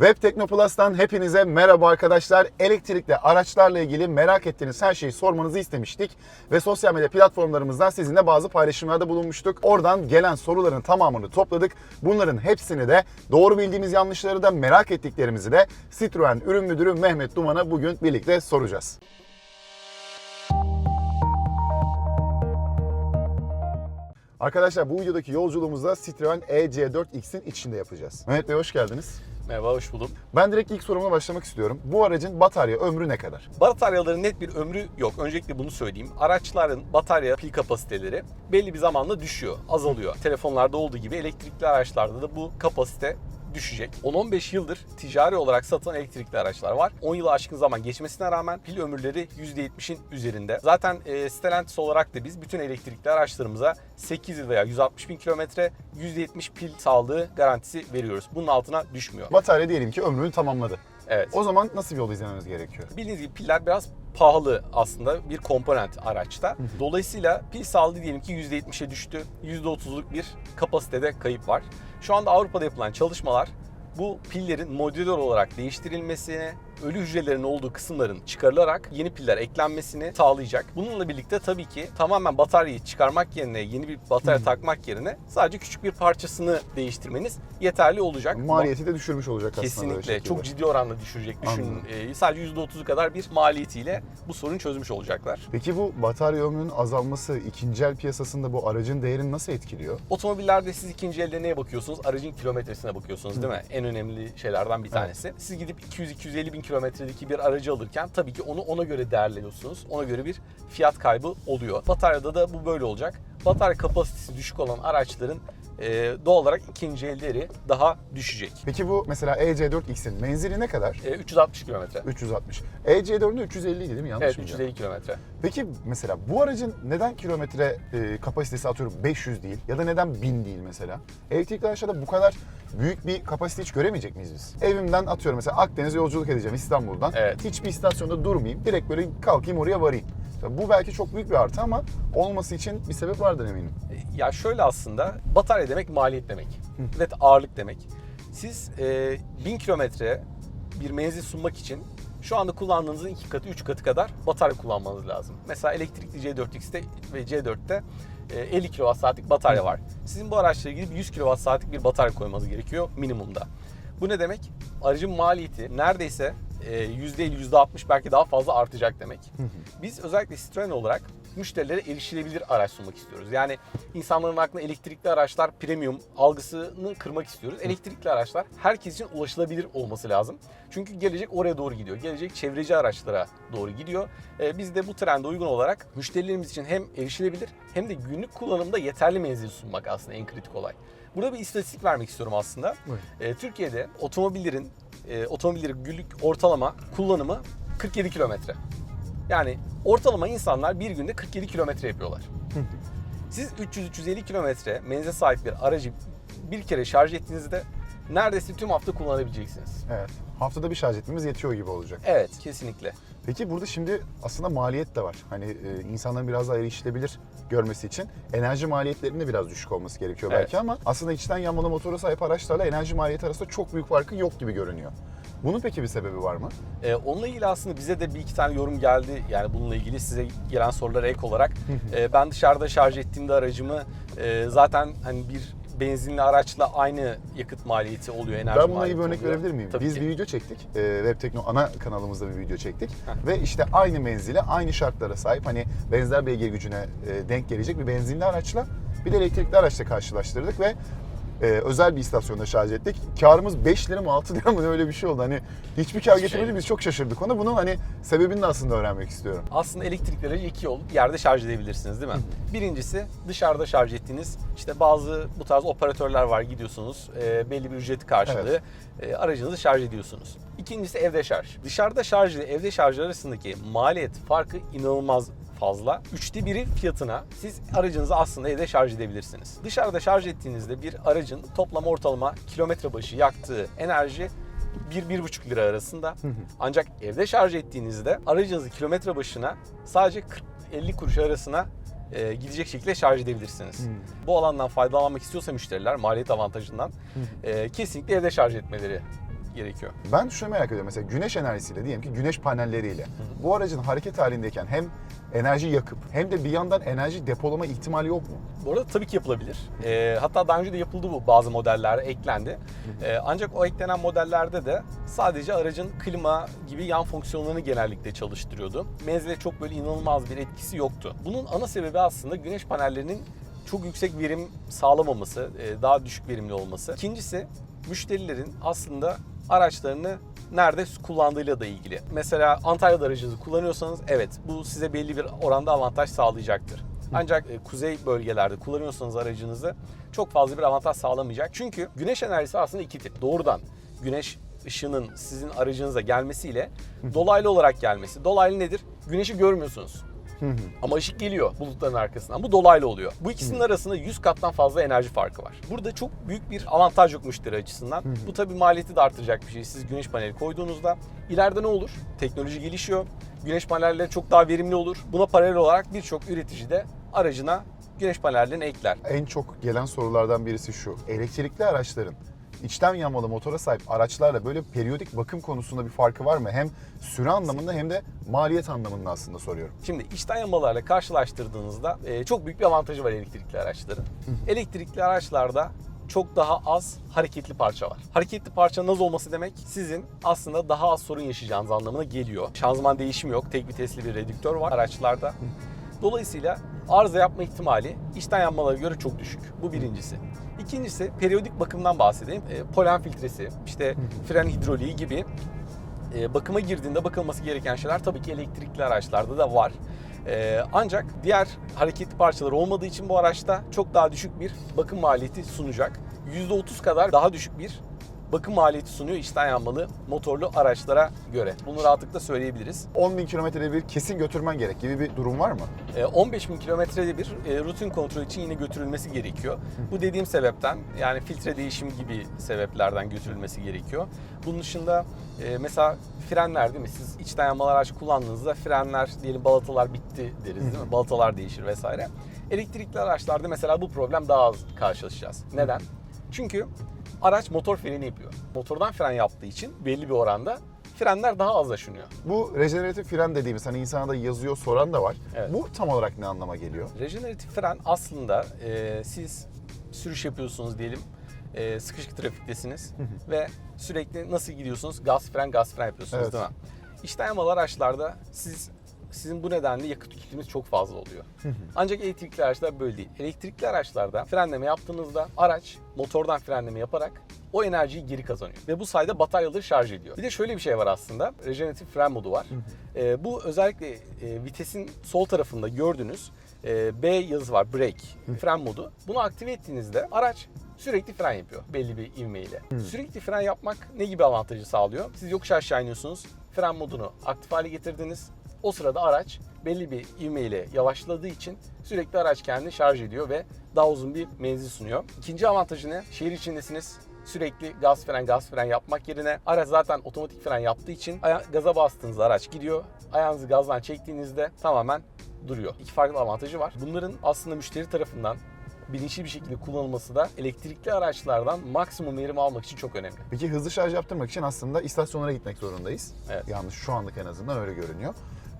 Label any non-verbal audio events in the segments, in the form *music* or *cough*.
Web Teknoplus'tan hepinize merhaba arkadaşlar. Elektrikli araçlarla ilgili merak ettiğiniz her şeyi sormanızı istemiştik. Ve sosyal medya platformlarımızdan sizinle bazı paylaşımlarda bulunmuştuk. Oradan gelen soruların tamamını topladık. Bunların hepsini de doğru bildiğimiz yanlışları da merak ettiklerimizi de Citroen Ürün Müdürü Mehmet Duman'a bugün birlikte soracağız. Arkadaşlar bu videodaki yolculuğumuzda Citroen EC4X'in içinde yapacağız. Mehmet Bey hoş geldiniz. Merhaba, hoş buldum. Ben direkt ilk sorumla başlamak istiyorum. Bu aracın batarya ömrü ne kadar? Bataryaların net bir ömrü yok. Öncelikle bunu söyleyeyim. Araçların batarya pil kapasiteleri belli bir zamanla düşüyor, azalıyor. Telefonlarda olduğu gibi elektrikli araçlarda da bu kapasite düşecek. 10-15 yıldır ticari olarak satılan elektrikli araçlar var. 10 yılı aşkın zaman geçmesine rağmen pil ömürleri %70'in üzerinde. Zaten e, Stellantis olarak da biz bütün elektrikli araçlarımıza 8 yıl veya 160 bin kilometre %70 pil sağlığı garantisi veriyoruz. Bunun altına düşmüyor. Batarya diyelim ki ömrünü tamamladı. Evet. O zaman nasıl bir yol izlememiz gerekiyor? Bildiğiniz gibi piller biraz pahalı aslında bir komponent araçta. Dolayısıyla pil sağlığı diyelim ki %70'e düştü. %30'luk bir kapasitede kayıp var. Şu anda Avrupa'da yapılan çalışmalar bu pillerin modüler olarak değiştirilmesine, ölü hücrelerin olduğu kısımların çıkarılarak yeni piller eklenmesini sağlayacak. Bununla birlikte tabii ki tamamen bataryayı çıkarmak yerine, yeni bir batarya takmak yerine sadece küçük bir parçasını değiştirmeniz yeterli olacak. Maliyeti de düşürmüş olacak aslında. böyle Kesinlikle. Çok ciddi oranda düşürecek. Düşün Anladım. e, sadece %30'u kadar bir maliyetiyle bu sorunu çözmüş olacaklar. Peki bu batarya ömrünün azalması ikinci el piyasasında bu aracın değerini nasıl etkiliyor? Otomobillerde siz ikinci elde neye bakıyorsunuz? Aracın kilometresine bakıyorsunuz değil mi? En önemli şeylerden bir tanesi. Siz gidip 200-250 bin kilometredeki bir aracı alırken tabii ki onu ona göre değerliyorsunuz. Ona göre bir fiyat kaybı oluyor. Bataryada da bu böyle olacak. Batarya kapasitesi düşük olan araçların e, doğal olarak ikinci elleri daha düşecek. Peki bu mesela EC4X'in menzili ne kadar? E, 360 kilometre. 360. EC4'ün de 350 idi değil mi? Yanlış Evet mı? 350 kilometre. Peki mesela bu aracın neden kilometre e, kapasitesi atıyorum 500 değil ya da neden 1000 değil mesela? Elektrikli araçlarda bu kadar büyük bir kapasite hiç göremeyecek miyiz biz? Evimden atıyorum mesela Akdeniz yolculuk edeceğim İstanbul'dan. Evet. Hiçbir istasyonda durmayayım. Direkt böyle kalkayım oraya varayım. Bu belki çok büyük bir artı ama olması için bir sebep vardır eminim. Ya şöyle aslında batarya demek maliyet demek ve ağırlık demek. Siz e, 1000 kilometre bir menzil sunmak için şu anda kullandığınızın iki katı, üç katı kadar batarya kullanmanız lazım. Mesela elektrikli C4X'te ve C4'te e, 50 kWh'lik batarya var. Sizin bu araçla ilgili bir 100 kWh'lik bir batarya koymanız gerekiyor minimumda. Bu ne demek? Aracın maliyeti neredeyse e, %50, %60 belki daha fazla artacak demek. Biz özellikle Citroen olarak müşterilere erişilebilir araç sunmak istiyoruz. Yani insanların aklına elektrikli araçlar premium algısını kırmak istiyoruz. Elektrikli araçlar herkes için ulaşılabilir olması lazım. Çünkü gelecek oraya doğru gidiyor. Gelecek çevreci araçlara doğru gidiyor. Ee, biz de bu trende uygun olarak müşterilerimiz için hem erişilebilir hem de günlük kullanımda yeterli menzil sunmak aslında en kritik olay. Burada bir istatistik vermek istiyorum aslında. Buyurun. Ee, Türkiye'de otomobillerin e, otomobillerin günlük ortalama kullanımı 47 kilometre. Yani ortalama insanlar bir günde 47 kilometre yapıyorlar. *laughs* Siz 300-350 kilometre menzile sahip bir aracı bir kere şarj ettiğinizde neredeyse tüm hafta kullanabileceksiniz. Evet. Haftada bir şarj etmemiz yetiyor gibi olacak. Evet, kesinlikle. Peki burada şimdi aslında maliyet de var. Hani e, insanların biraz daha erişilebilir görmesi için enerji maliyetlerinin de biraz düşük olması gerekiyor belki Evet. ama aslında içten yanmalı motora sahip araçlarla enerji maliyeti arasında çok büyük farkı yok gibi görünüyor. Bunun peki bir sebebi var mı? Ee, onunla ilgili aslında bize de bir iki tane yorum geldi. Yani bununla ilgili size gelen sorulara ek olarak. Ee, ben dışarıda şarj ettiğimde aracımı e, zaten hani bir benzinli araçla aynı yakıt maliyeti oluyor, enerji ben buna iyi maliyeti bir örnek oluyor. verebilir miyim? Tabii Biz ki. bir video çektik. E, Web Tekno ana kanalımızda bir video çektik. Ve işte aynı menzile, aynı şartlara sahip hani benzer beygir gücüne e, denk gelecek bir benzinli araçla bir de elektrikli araçla karşılaştırdık ve e, özel bir istasyonda şarj ettik. Karımız 5 lira mı 6 lira mı öyle bir şey oldu. Hani hiçbir kar Hiçbir getirmedi şey. biz çok şaşırdık ona. Bunun hani sebebini de aslında öğrenmek istiyorum. Aslında elektrikli aracı iki yol yerde şarj edebilirsiniz değil mi? Birincisi dışarıda şarj ettiğiniz işte bazı bu tarz operatörler var gidiyorsunuz e, belli bir ücret karşılığı e, aracınızı şarj ediyorsunuz. İkincisi evde şarj. Dışarıda şarj ile evde şarj arasındaki maliyet farkı inanılmaz fazla. Üçte biri fiyatına siz aracınızı aslında evde şarj edebilirsiniz. Dışarıda şarj ettiğinizde bir aracın toplam ortalama kilometre başı yaktığı enerji 1-1,5 lira arasında. Ancak evde şarj ettiğinizde aracınızı kilometre başına sadece 40-50 kuruş arasına e, gidecek şekilde şarj edebilirsiniz. Bu alandan faydalanmak istiyorsa müşteriler maliyet avantajından e, kesinlikle evde şarj etmeleri gerekiyor. Ben şunu merak ediyorum mesela güneş enerjisiyle diyelim ki güneş panelleriyle bu aracın hareket halindeyken hem enerji yakıp hem de bir yandan enerji depolama ihtimali yok mu? Bu arada tabii ki yapılabilir. Ee, hatta daha önce de yapıldı bu bazı modellerde eklendi. Ee, ancak o eklenen modellerde de sadece aracın klima gibi yan fonksiyonlarını genellikle çalıştırıyordu. Menzile çok böyle inanılmaz bir etkisi yoktu. Bunun ana sebebi aslında güneş panellerinin çok yüksek verim sağlamaması, e, daha düşük verimli olması. İkincisi müşterilerin aslında araçlarını nerede kullandığıyla da ilgili. Mesela Antalya'da aracınızı kullanıyorsanız evet bu size belli bir oranda avantaj sağlayacaktır. Ancak e, kuzey bölgelerde kullanıyorsanız aracınızı çok fazla bir avantaj sağlamayacak. Çünkü güneş enerjisi aslında iki tip. Doğrudan güneş ışığının sizin aracınıza gelmesiyle dolaylı olarak gelmesi. Dolaylı nedir? Güneşi görmüyorsunuz. Ama ışık geliyor bulutların arkasından. Bu dolaylı oluyor. Bu ikisinin arasında 100 kattan fazla enerji farkı var. Burada çok büyük bir avantaj yok müşteri açısından. Bu tabii maliyeti de artıracak bir şey. Siz güneş paneli koyduğunuzda ileride ne olur? Teknoloji gelişiyor. Güneş panelleri çok daha verimli olur. Buna paralel olarak birçok üretici de aracına güneş panellerini ekler. En çok gelen sorulardan birisi şu. Elektrikli araçların içten yanmalı motora sahip araçlarla böyle periyodik bakım konusunda bir farkı var mı? Hem süre anlamında hem de maliyet anlamında aslında soruyorum. Şimdi içten yanmalarla karşılaştırdığınızda e, çok büyük bir avantajı var elektrikli araçların. Elektrikli araçlarda çok daha az hareketli parça var. Hareketli parçanın az olması demek sizin aslında daha az sorun yaşayacağınız anlamına geliyor. Şanzıman değişimi yok. Tek vitesli bir redüktör var araçlarda. Dolayısıyla arıza yapma ihtimali içten yanmalara göre çok düşük. Bu birincisi. İkincisi periyodik bakımdan bahsedeyim. E, polen filtresi, işte fren hidroliği gibi e, bakıma girdiğinde bakılması gereken şeyler tabii ki elektrikli araçlarda da var. E, ancak diğer hareketli parçalar olmadığı için bu araçta çok daha düşük bir bakım maliyeti sunacak. %30 kadar daha düşük bir bakım maliyeti sunuyor içten yanmalı motorlu araçlara göre. Bunu rahatlıkla söyleyebiliriz. 10 bin kilometrede bir kesin götürmen gerek gibi bir durum var mı? E, 15 bin kilometrede bir e, rutin kontrol için yine götürülmesi gerekiyor. Bu dediğim sebepten yani filtre değişimi gibi sebeplerden götürülmesi gerekiyor. Bunun dışında e, mesela frenler değil mi? Siz içten yanmalı araç kullandığınızda frenler diyelim balatalar bitti deriz değil mi? Balatalar değişir vesaire. Elektrikli araçlarda mesela bu problem daha az karşılaşacağız. Neden? Çünkü araç motor freni yapıyor. Motordan fren yaptığı için belli bir oranda frenler daha az aşınıyor. Bu rejeneratif fren dediğimiz hani insana da yazıyor soran da var. Evet. Bu tam olarak ne anlama geliyor? Rejeneratif fren aslında e, siz sürüş yapıyorsunuz diyelim. E, sıkışık trafiktesiniz ve sürekli nasıl gidiyorsunuz? Gaz fren gaz fren yapıyorsunuz Evet. değil mi? İçten yanmalı araçlarda siz sizin bu nedenle yakıt tüketiminiz çok fazla oluyor. Ancak elektrikli araçlar böyle değil. Elektrikli araçlarda frenleme yaptığınızda araç motordan frenleme yaparak o enerjiyi geri kazanıyor. Ve bu sayede bataryaları şarj ediyor. Bir de şöyle bir şey var aslında. Rejeneratif fren modu var. Ee, bu özellikle e, vitesin sol tarafında gördüğünüz e, B yazısı var. Brake. Fren modu. Bunu aktive ettiğinizde araç sürekli fren yapıyor belli bir ivmeyle. Sürekli fren yapmak ne gibi avantajı sağlıyor? Siz yokuş aşağı iniyorsunuz. Fren modunu aktif hale getirdiniz. O sırada araç belli bir ivmeyle yavaşladığı için sürekli araç kendini şarj ediyor ve daha uzun bir menzil sunuyor. İkinci avantajı ne? Şehir içindesiniz. Sürekli gaz fren gaz fren yapmak yerine araç zaten otomatik fren yaptığı için aya- gaza bastığınızda araç gidiyor. Ayağınızı gazdan çektiğinizde tamamen duruyor. İki farklı avantajı var. Bunların aslında müşteri tarafından bilinçli bir şekilde kullanılması da elektrikli araçlardan maksimum verim almak için çok önemli. Peki hızlı şarj yaptırmak için aslında istasyonlara gitmek zorundayız. Evet. Yanlış şu anlık en azından öyle görünüyor.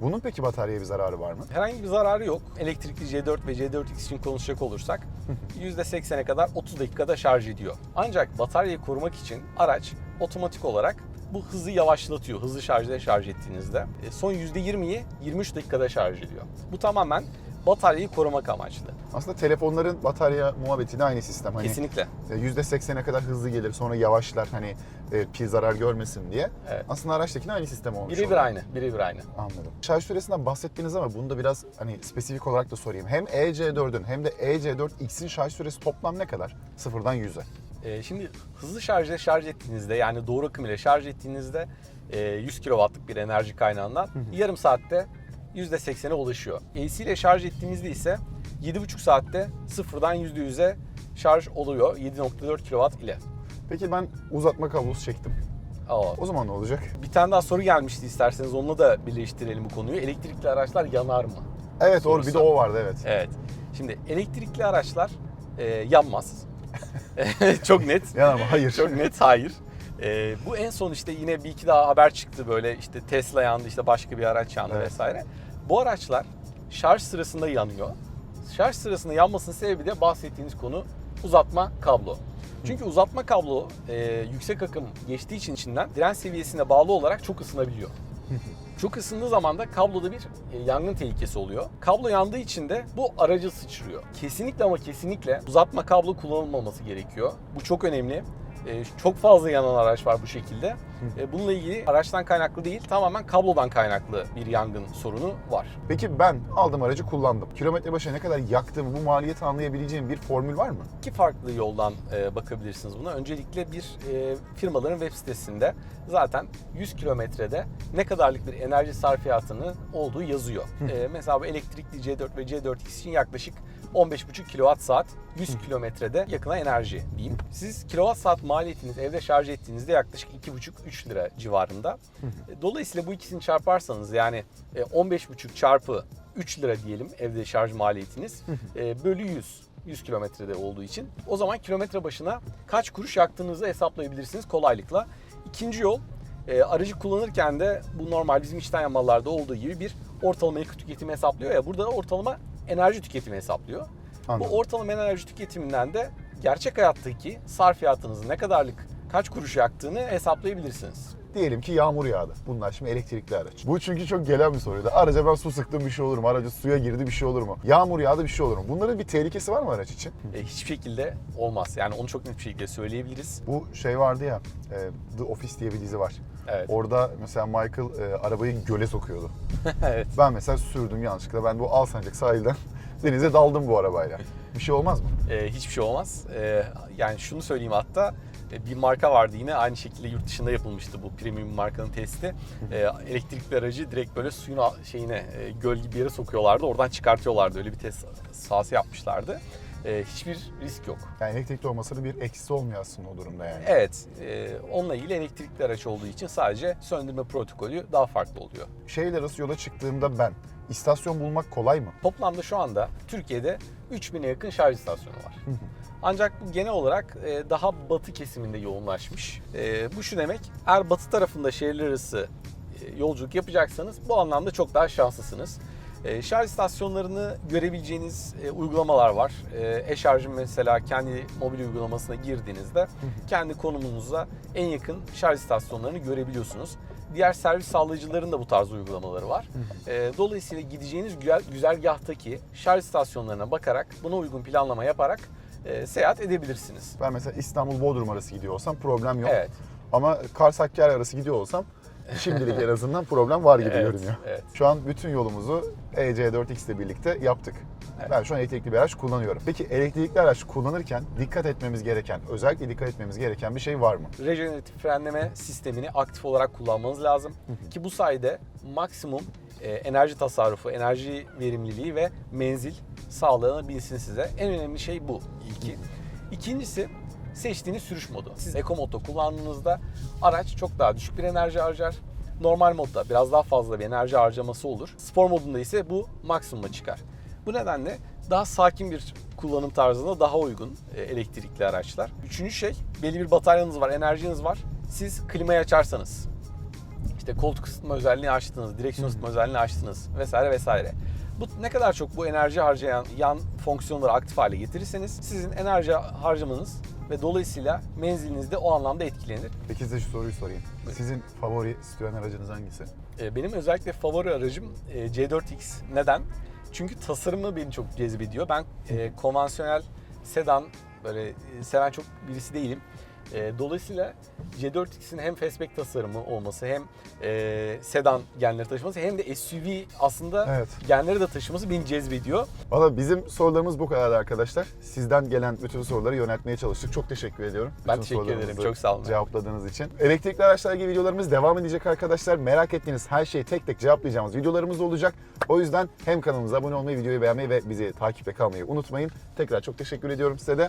Bunun peki bataryaya bir zararı var mı? Herhangi bir zararı yok. Elektrikli C4 ve C4X için konuşacak olursak *laughs* %80'e kadar 30 dakikada şarj ediyor. Ancak bataryayı korumak için araç otomatik olarak bu hızı yavaşlatıyor. Hızlı şarjda şarj ettiğinizde. E, Son %20'yi 23 dakikada şarj ediyor. Bu tamamen bataryayı korumak amaçlı. Aslında telefonların batarya muhabbeti de aynı sistem. Hani Kesinlikle. e, %80'e kadar hızlı gelir sonra yavaşlar hani e, pil zarar görmesin diye. Evet. Aslında araçtakine aynı sistem olmuş Birebir oluyor. aynı. Birebir aynı. Anladım. Şarj süresinden bahsettiniz ama bunu da biraz hani spesifik olarak da sorayım. Hem EC4'ün hem de EC4X'in şarj süresi toplam ne kadar? Sıfırdan 100'e. Ee, şimdi hızlı şarjla şarj ettiğinizde yani doğru akım ile şarj ettiğinizde e, 100 kW'lık bir enerji kaynağından yarım saatte %80'e ulaşıyor. AC ile şarj ettiğinizde ise 7,5 saatte sıfırdan %100'e şarj oluyor 7.4 kW ile. Peki ben uzatma kablosu çektim. Aa, O zaman ne olacak? bir tane daha soru gelmişti isterseniz onunla da birleştirelim bu konuyu. Elektrikli araçlar yanar mı? Evet doğru bir de o vardı evet. Evet. Şimdi elektrikli araçlar e, yanmaz. *laughs* Çok net. Yani ama hayır. Çok net hayır. Ee, bu en son işte yine bir iki daha haber çıktı böyle işte Tesla yandı işte başka bir araç yandı Evet. vesaire. Bu araçlar şarj sırasında yanıyor. Şarj sırasında yanmasının sebebi de bahsettiğiniz konu uzatma kablo. Çünkü uzatma kablo e, yüksek akım geçtiği için içinden direnç seviyesine bağlı olarak çok ısınabiliyor. *laughs* Çok ısındığı zaman da kabloda bir e, yangın tehlikesi oluyor. Kablo yandığı için de bu aracı sıçrıyor. Kesinlikle ama kesinlikle uzatma kablo kullanılmaması gerekiyor. Bu çok önemli. E, çok fazla yanan araç var bu şekilde. E, bununla ilgili araçtan kaynaklı değil, tamamen kablodan kaynaklı bir yangın sorunu var. Peki ben aldım aracı kullandım. Kilometre başına ne kadar yaktığımı bu maliyeti anlayabileceğim bir formül var mı? İki farklı yoldan e, bakabilirsiniz buna. Öncelikle bir e, firmaların web sitesinde zaten 100 kilometrede ne kadarlık bir enerji sarfiyatını olduğu yazıyor. E, mesela bu elektrikli C4 ve C4X için yaklaşık 15,5 kWh saat 100 kilometrede yakına enerji diyeyim. Siz kilowatt saat maliyetiniz evde şarj ettiğinizde yaklaşık 2,5-3 lira civarında. E, Dolayısıyla bu ikisini çarparsanız yani e, 15,5 çarpı 3 lira diyelim evde şarj maliyetiniz e, bölü 100. 100 kilometrede olduğu için o zaman kilometre başına kaç kuruş yaktığınızı hesaplayabilirsiniz kolaylıkla. İkinci yol e, aracı kullanırken de bu normal bizim içten yanmalarda olduğu gibi bir ortalama yakıt tüketimi hesaplıyor ya burada da ortalama enerji tüketimi hesaplıyor. Anladım. Bu ortalama enerji tüketiminden de gerçek hayattaki sarfiyatınızın ne kadarlık kaç kuruş yaktığını hesaplayabilirsiniz. Diyelim ki yağmur yağdı. Bunlar şimdi elektrikli araç. Bu çünkü çok gelen bir soruydu. Araca ben su sıktım bir şey olur mu? Araca suya girdi bir şey olur mu? Yağmur yağdı bir şey olur mu? Bunların bir tehlikesi var mı araç için? E, hiçbir şekilde olmaz. Yani onu çok net bir şekilde söyleyebiliriz. Bu şey vardı ya, e, The Office diye bir dizi var. Evet. Orada mesela Michael e, arabayı göle sokuyordu. *laughs* evet. Ben mesela sürdüm yanlışlıkla. Ben bu Alsancak sahilden *laughs* denize daldım bu arabayla. Bir şey olmaz mı? E, hiçbir şey olmaz. E, yani şunu söyleyeyim hatta bir marka vardı yine aynı şekilde yurt dışında yapılmıştı bu premium markanın testi. E, elektrikli aracı direkt böyle suyun şeyine e, göl gibi bir yere sokuyorlardı. Oradan çıkartıyorlardı. Öyle bir test sahası yapmışlardı. E, hiçbir risk yok. Yani elektrikli olmasının bir eksisi olmuyor aslında o durumda yani. Evet, e, onunla ilgili elektrikli araç olduğu için sadece söndürme protokolü daha farklı oluyor. Şehirler arası yola çıktığımda ben istasyon bulmak kolay mı? Toplamda şu anda Türkiye'de 3000'e yakın şarj istasyonu var. Ancak bu genel olarak e, daha batı kesiminde yoğunlaşmış. E, Bu şu demek, eğer batı tarafında şehirler arası e, yolculuk yapacaksanız bu anlamda çok daha şanslısınız. Şarj istasyonlarını görebileceğiniz uygulamalar var. E-şarjın mesela kendi mobil uygulamasına girdiğinizde kendi konumunuza en yakın şarj istasyonlarını görebiliyorsunuz. Diğer servis sağlayıcıların da bu tarz uygulamaları var. E, Dolayısıyla gideceğiniz güzel güzergahtaki şarj istasyonlarına bakarak buna uygun planlama yaparak e, seyahat edebilirsiniz. Ben mesela İstanbul Bodrum arası gidiyor olsam problem yok. Evet. Ama Kars Hakkari arası gidiyor olsam şimdilik en azından problem var gibi Evet, görünüyor. evet. Şu an bütün yolumuzu E EC4X ile birlikte yaptık. Evet. Ben şu an elektrikli bir araç kullanıyorum. Peki elektrikli araç kullanırken dikkat etmemiz gereken, özellikle dikkat etmemiz gereken bir şey var mı? Rejeneratif frenleme sistemini aktif olarak kullanmanız lazım. Ki bu sayede maksimum e, enerji tasarrufu, enerji verimliliği ve menzil sağlanabilsin size. En önemli şey bu ilki. İkincisi seçtiğiniz sürüş modu. Siz Eco modda kullandığınızda araç çok daha düşük bir enerji harcar. Normal modda biraz daha fazla bir enerji harcaması olur. Spor modunda ise bu maksimuma çıkar. Bu nedenle daha sakin bir kullanım tarzına daha uygun e, elektrikli araçlar. Üçüncü şey, belli bir bataryanız var, enerjiniz var. Siz klimayı açarsanız, işte koltuk ısıtma özelliğini açtınız, direksiyon ısıtma özelliğini açtınız vesaire vesaire. Bu ne kadar çok bu enerji harcayan yan fonksiyonları aktif hale getirirseniz sizin enerji harcamanız ve dolayısıyla menziliniz de o anlamda etkilenir. Peki size şu soruyu sorayım. Buyurun. Sizin favori Citroen aracınız hangisi? E, Benim özellikle favori aracım e, C4X. Neden? Çünkü tasarımı beni çok cezbediyor. Ben e, konvansiyonel sedan böyle e, seven çok birisi değilim. E, dolayısıyla C4X'in hem fastback tasarımı olması hem e, sedan genleri taşıması hem de SUV aslında Evet. genleri de taşıması beni cezbediyor. Valla bizim sorularımız bu kadar arkadaşlar. Sizden gelen bütün soruları yöneltmeye çalıştık. Çok teşekkür ediyorum. Ben Bütün teşekkür ederim. Çok sağ olun. Cevapladığınız için. Elektrikli araçlarla ilgili videolarımız devam edecek arkadaşlar. Merak ettiğiniz her şeyi tek tek cevaplayacağımız videolarımız olacak. O yüzden hem kanalımıza abone olmayı, videoyu beğenmeyi ve bizi takipte kalmayı unutmayın. Tekrar çok teşekkür ediyorum size de.